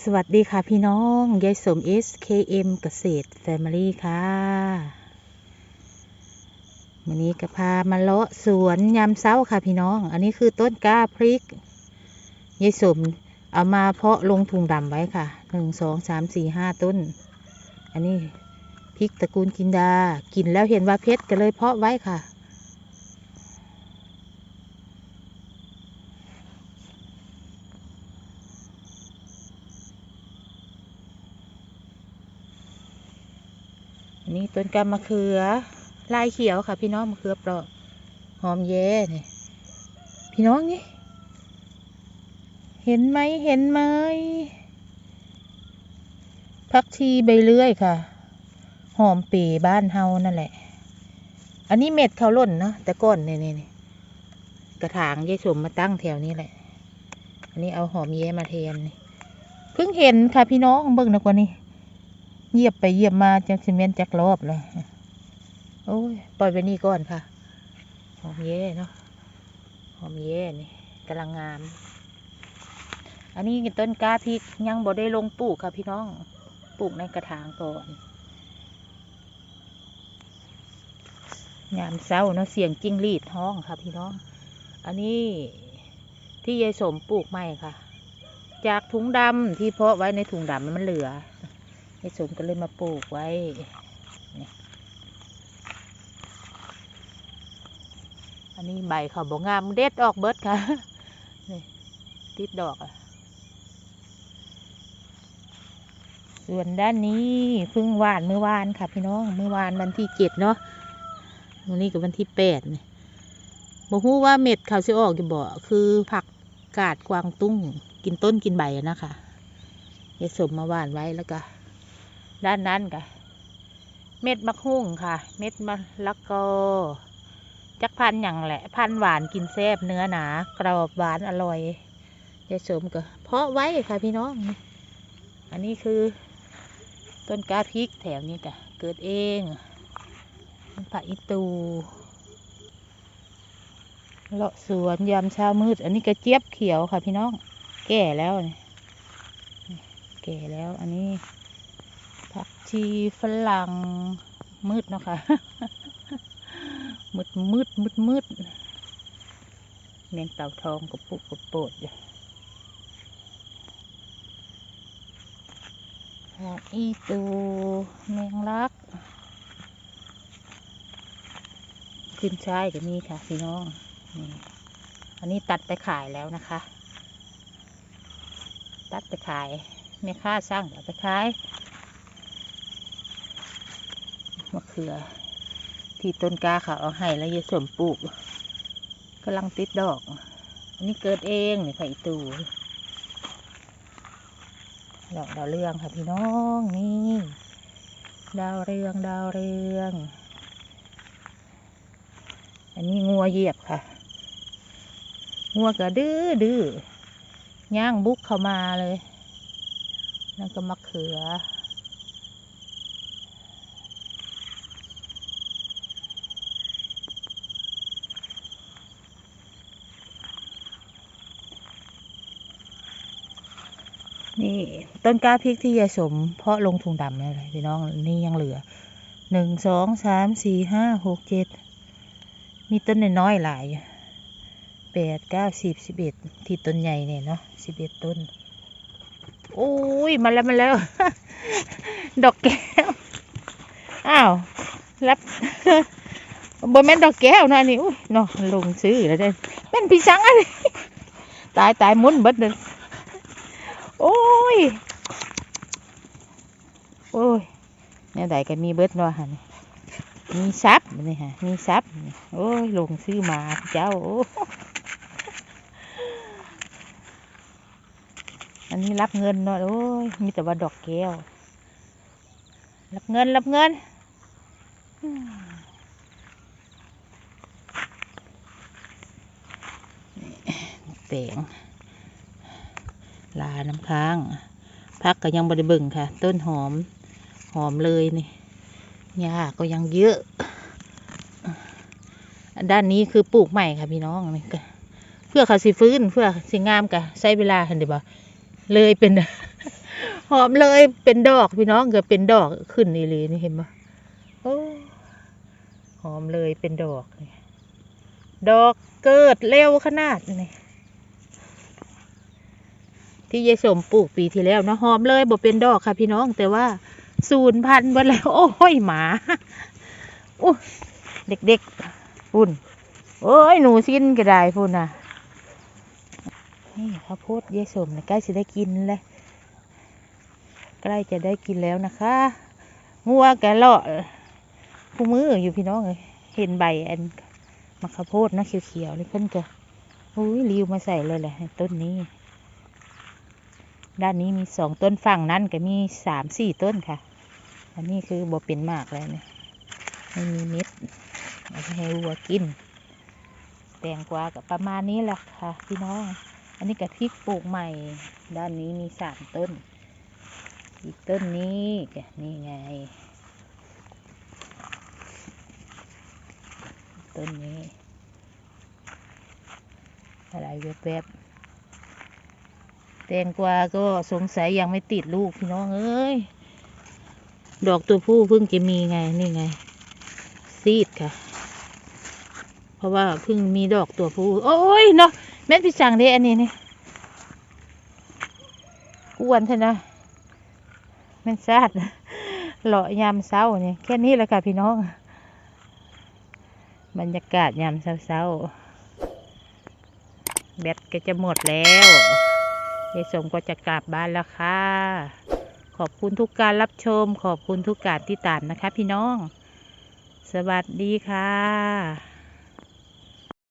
สวัสดีค่ะพี่น้องยายสม SKM เกษตร Family ค่ะวันนี้ก็พามาเลาะสวนยามเช้าค่ะพี่น้อง อันนี้คือต้นกล้าพริกยายสมเอามาเพาะลงถุงดำไว้ค่ะหนึ่งสองสามสี่ห้าต้น อันนี้พริกตระกูลกินดา กินแล้วเห็นว่าเพชรก็เลยเพาะไว้ค่ะ นนี้ต้นกำมะเขือ ลายเขียวค่ะ พี่น้องมะเขือเปราะหอมแย่เนี่ยพี่น้องนี่ เห็นไหมเห็นไหมพักชีใบเลื่อยค่ะ หอมปีบ้านเฮานั่นแหละ อันนี้เม็ดเขาล่นเนาะแต่ก้อนเนี่ยเนี่ยกระถางยายสมมาตั้งแถวนี้แหละ อันนี้เอาหอมแย่มาเทนเพิ่งเห็นค่ะพี่น้องเบิ่งนะกว่านี้ เยียบไปเยียบมาจากซีเมนต์จากรอบเลยโอ้ยปล่อยไปนี่ก่อนค่ะ หอมเย่เนาะหอมเย่นี่กำลังงาม อันนี้ต้นกล้าพริกยังบ่ได้ลงปลูกค่ะพี่น้องปลูกในกระถางก่อนยามเช้าเนาะเสียงจิ้งรีดห้องค่ะพี่น้อง อันนี้ที่ยายสมปลูกใหม่ค่ะ จากถุงดำที่เพาะไว้ในถุงดำมันเหลือ ยายสมก็เลยมาปลูกไว้อันนี้ใบเขาบอกงามเด็ดออกเบิดค่ะนี่ติดดอกอะส่วนด้านนี้เพิ่งหวานเมื่อวานค่ะพี่น้องเมื่อวานวันที่เจ็ดเนาะวันนี้ก็วันที่แปดนี่บอกฮู้ว่าเม็ดเขาจะออกอยู่บ่คือผักกาดกวางตุ้งกินต้นกินใบนะคะยายสมมาหวานไว้แล้วก็ ด้านนั้นกะเม็ดมะฮุ่งค่ะ เม็ดมะละกอจักพันอย่างแหละ พันหวานกินแซ่บเนื้อหนากรอบหวานอร่อยยายสมก็เพาะไว้ค่ะพี่น้อง อันนี้คือ ต้นกาพริกแถวนี้จ้ะเกิดเองผักอีตูเลาะสวนยามเช้ามืด อันนี้กระเจี๊ยบเขียวค่ะพี่น้อง แก่แล้ว แก่แล้วอันนี้ ผักชีฝรั่งมืดเนาะค่ะมืดมืดมืดมืดแมงเต่าทองกับปุกกับโปดอยู่ผักอีตูแมงลัก ขึ้นช่ายก็มีค่ะพี่น้องนี่อันนี้ตัดไปขายแล้วนะคะ ตัดไปขายแม่ค้าสร้างเอาไปขาย มะเขือ ที่ต้นกาเขาเอาให้แล้วยายสมปลูกกำลังติดดอก อันนี้เกิดเองนี่ไผ่ตูดอกดาวเรืองค่ะพี่น้องนี่ดาวเรืองดาวเรือง อันนี้งัวเหยียบค่ะ งัวก็ดื้อดื้อย่างบุกเข้ามาเลย นั่นก็มะเขือ นี่ต้นกล้าพริกที่ยายสม เพาะลงถุงดำนี่เลยพี่น้องนี่ยังเหลือหนึ่งสองสามสี่ห้าหกเจ็ดมีต้นน้อยหลายแปดเก้าสิบสิบเอ็ดที่ต้นใหญ่เนี่ยเนาะสิบเอ็ดต้นโอ้ยมาแล้วมาแล้ว ดอกแก้วอ้าวรับบนแม่นดอกแก้วนะนี่อุ้ยเนาะลงซื้อแล้วได้แม่นพี่สังอันนี้ตายตายมุนเบิดเลย โอ้ย โอ้ยแนวใดก็มีเบิดเนาะฮะนี่มีซับนี่ฮะ มีซับโอ้ย ลงซื้อมาเจ้า อันนี้รับเงินเนาะ โอ้ย มีแต่ว่าดอกแก้ว รับเงิน รับเงินอืมนี่ง ลาน้ำค้างพักก็ยังบริบิ่งค่ะ ต้นหอมหอมเลยนี่หญ้าก็ยังเยอะ ด้านนี้คือปลูกใหม่ค่ะพี่น้องนี่ก็เพื่อเขาสิฟื้นเพื่อสิงามกะใช้เวลาเห็นดีบ่เลยเป็น หอมเลยเป็นดอกพี่น้องเกือบเป็นดอกขึ้นนี่เลยนี่เห็นปะโอ้หอมเลยเป็นดอก ดอกเกิดเร็วขนาดนี่ ที่ยายสมปลูกปีที่แล้วนะหอมเลยบ่เป็นดอกค่ะพี่น้อง แต่ว่าศูนย์พันหมดแล้วโอ้ยหมาโอ้เด็กๆพุ่นโอ้ยหนูสิ้นก็ได้พุ่นน่ะนี่ข้าวโพดยายสมนะใกล้จะได้กินเลยใกล้จะได้กินแล้วนะคะงัวแกเลาะผู้มืออยู่พี่น้องเลยเห็นใบอันมะข้าวโพดนะเขียวๆนี่เพิ่นก็อุ้ยริวมาใส่เลยแหละต้นนี้ ด้านนี้มีสองต้นฝั่งนั้นก็มีสามสี่ต้นค่ะ อันนี้คือบ่เป็นมากเลยเนี่ยไม่มีม็ดเอาไปให้วัวกิน แตงกวากับประมาณนี้แหละค่ะพี่น้อง อันนี้กะพริกปลูกใหม่ ด้านนี้มีสามต้น อีกต้นนี้กะนี่ไง ต้นนี้ อะไรแวบๆ แตงกวาก็สงสัยยังไม่ติดลูกพี่น้องเอ้ย ดอกตัวผู้เพิ่งจะมีไงนี่ไง ซีดค่ะ เพราะว่าเพิ่งมีดอกตัวผู้ โอ้ยเนาะแม่พี่สั่งเด้อันนี้นี่กวนเถอะนะแม่นซาดเลาะยามเช้าเนี่ยแค่นี้แหละค่ะพี่น้อง บรรยากาศยามเช้าๆแบตก็จะหมดแล้ว ยายสมก็จะกลับบ้านแล้วค่ะ ขอบคุณทุกการรับชม ขอบคุณทุกการติดตามนะคะพี่น้อง สวัสดีค่ะ